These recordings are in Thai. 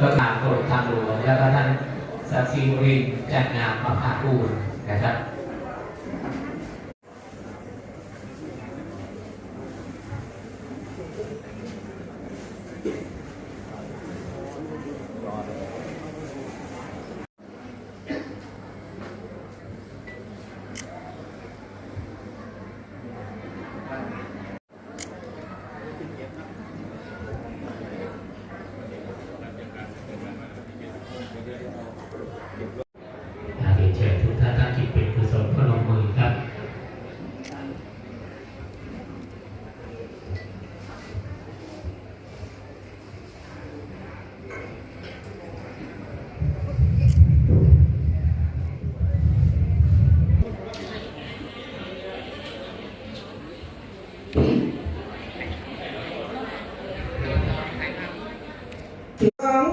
ก็ทางกรมทางหลวงแล้วก็ท่านสัตรีรินแจันงามมหาภูนะครับ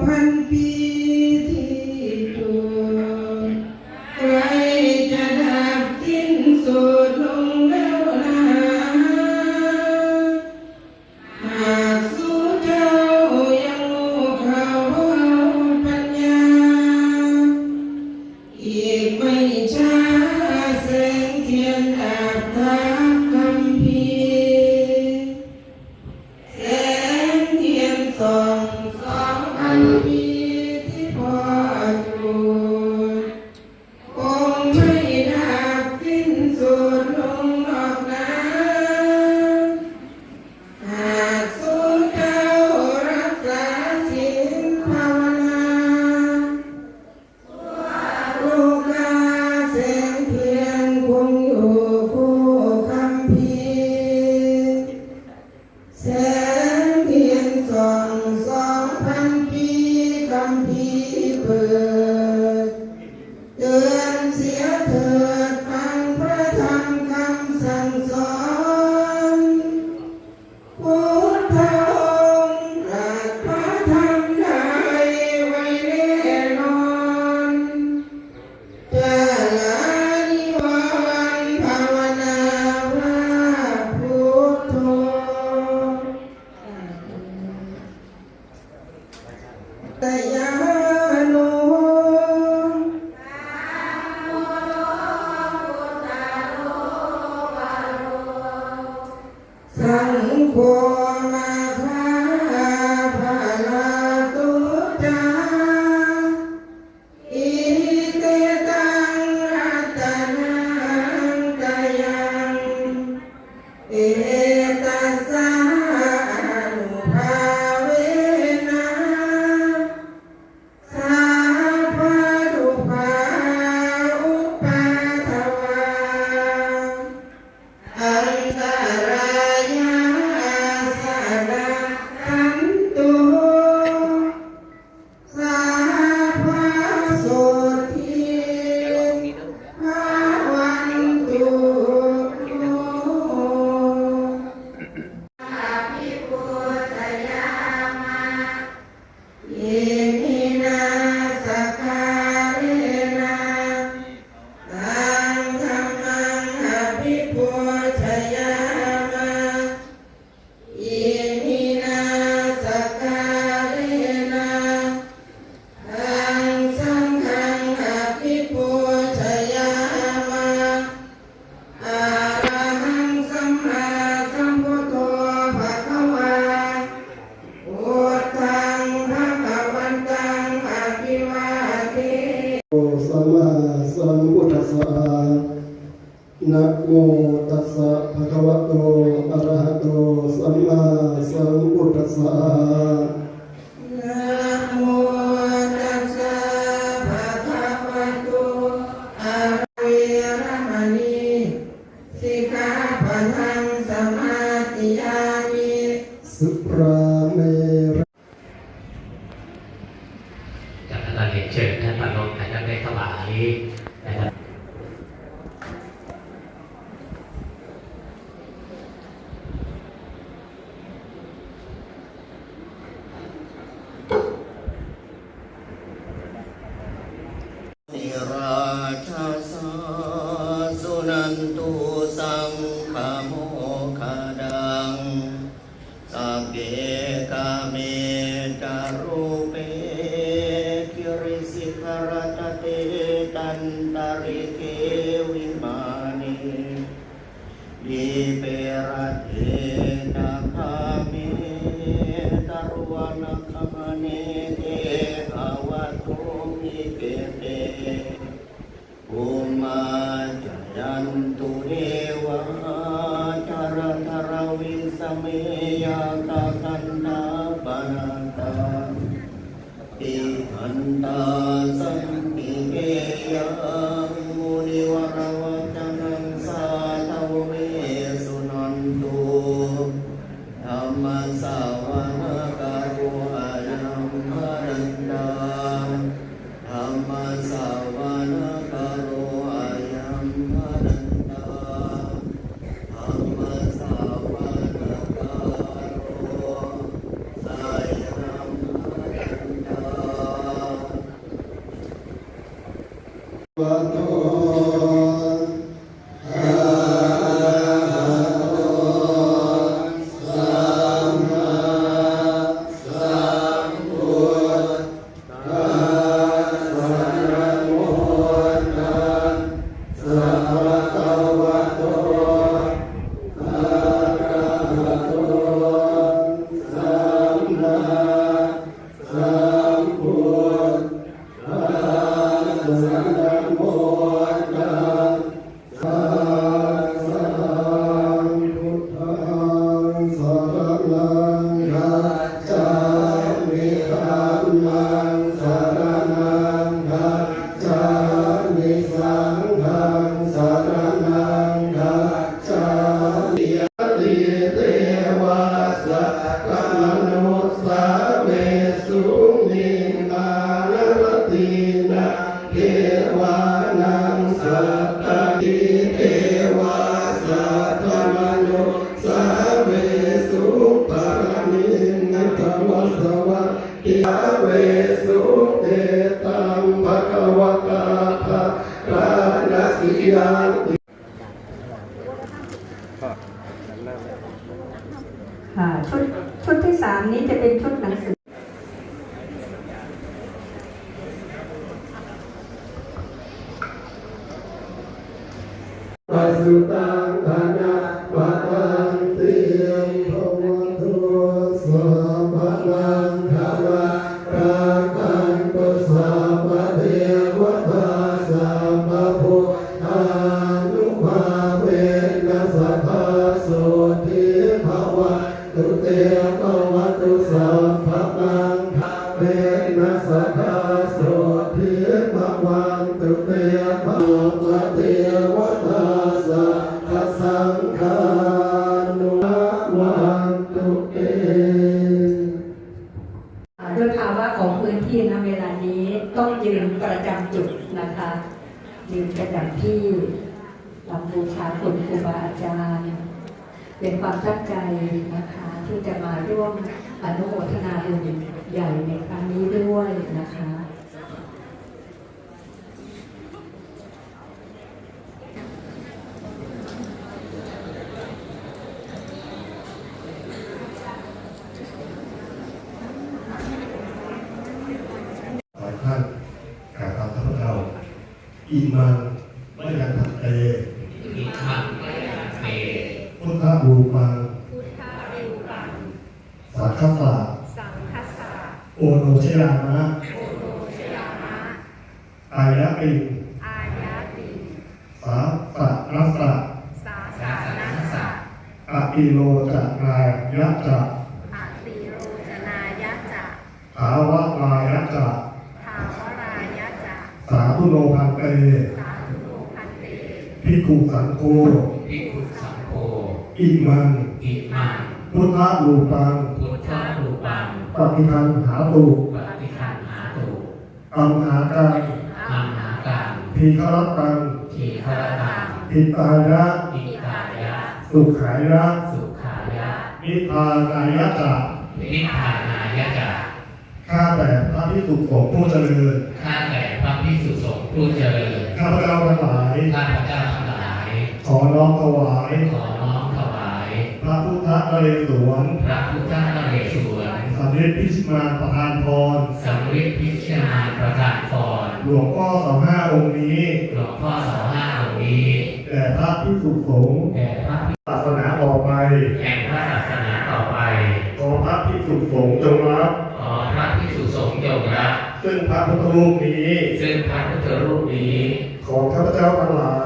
open Él โมตัสสะภะคะวะโตอะระหะโตสัมมาสัมพุทธัสสะสุปราเมรจากนั้นเรียนเชิญท่านประนมในนั้นได้ถวาย นันตุสังขโมคะดังสัพเพกาเมจารุเปกิริสิกรตเตตันตาริเกวิมานิดีเปรเท भण्डा सन्मि ค่ะชุดชุดที่สามนี้จะเป็นชุดหนังสือสุตา ภวะเทวตาสัพพสังฆานุวันตุเตด้วยภาวะของพื้นที่ณเวลานี้ต้องยืนประจำจุดนะคะยืนประจำที่ลำบูชาคุณครูบาอาจารย์ เป็นความตั้งใจนะคะที่จะมาร่วมอนุโมทนาบุญใหญ่ในครั้งนี้ด้วยนะคะ หลายท่านกราบทำข้าพเจ้า อิมังมะยังทันเตอิมังมะยังเตพุทธบูปังสังฆสะโอโนชยามะอายะปิงอายาติสาสะรัสสะสาสาสาสะนันัสสสะสะอปิโลจะนายะจะ อติโรจนายะจะ ภาวะลายะจะ ภาวรายะจะ สาธุโนพัน เตสาธุโนพันเตพิกขุสังโฆภิกขุสังโฆอิมัง อิมัง พุทธบูปัง พุทธารูปังปฏิคันหาตุปฏิคันหาตุอัมหาการอัมหากังทีฆรัตตังทีฆรตังทิตายะอิตายะ สุขายะ สุขายะนิพพานายะจะนิพพานายะจะ ข้าแต่พระพิสุสงฆ์ผู้เจริญ ข้าแต่พระพิสุสงฆ์ผู้เจริญ ข้าพเจ้าทั้งหลาย ข้าพเจ้าทั้งหลาย ขอน้อมถวาย ขอน้อมถวาย พระพุทธนเรศวร พระพุทธนเรศวรสำเร็จพิชิตมารประทานพรสำริดพิชญานประทานพร หลวงพ่อสองห้าองค์นี้ หลวงพ่อสองห้าองค์นี้แด่พระพิสุสงฆ์แด่พระศาสนาต่อไปแห่งพระศาสนาต่อไป ขอพระพิสุสงฆ์จงรับ ขอพระพิสุสงฆ์จงรับซึ่งพระพุทธรูปนี้ ซึ่งพระพุทธรูปนี้ ของข้าพเจ้าทั้งหลาย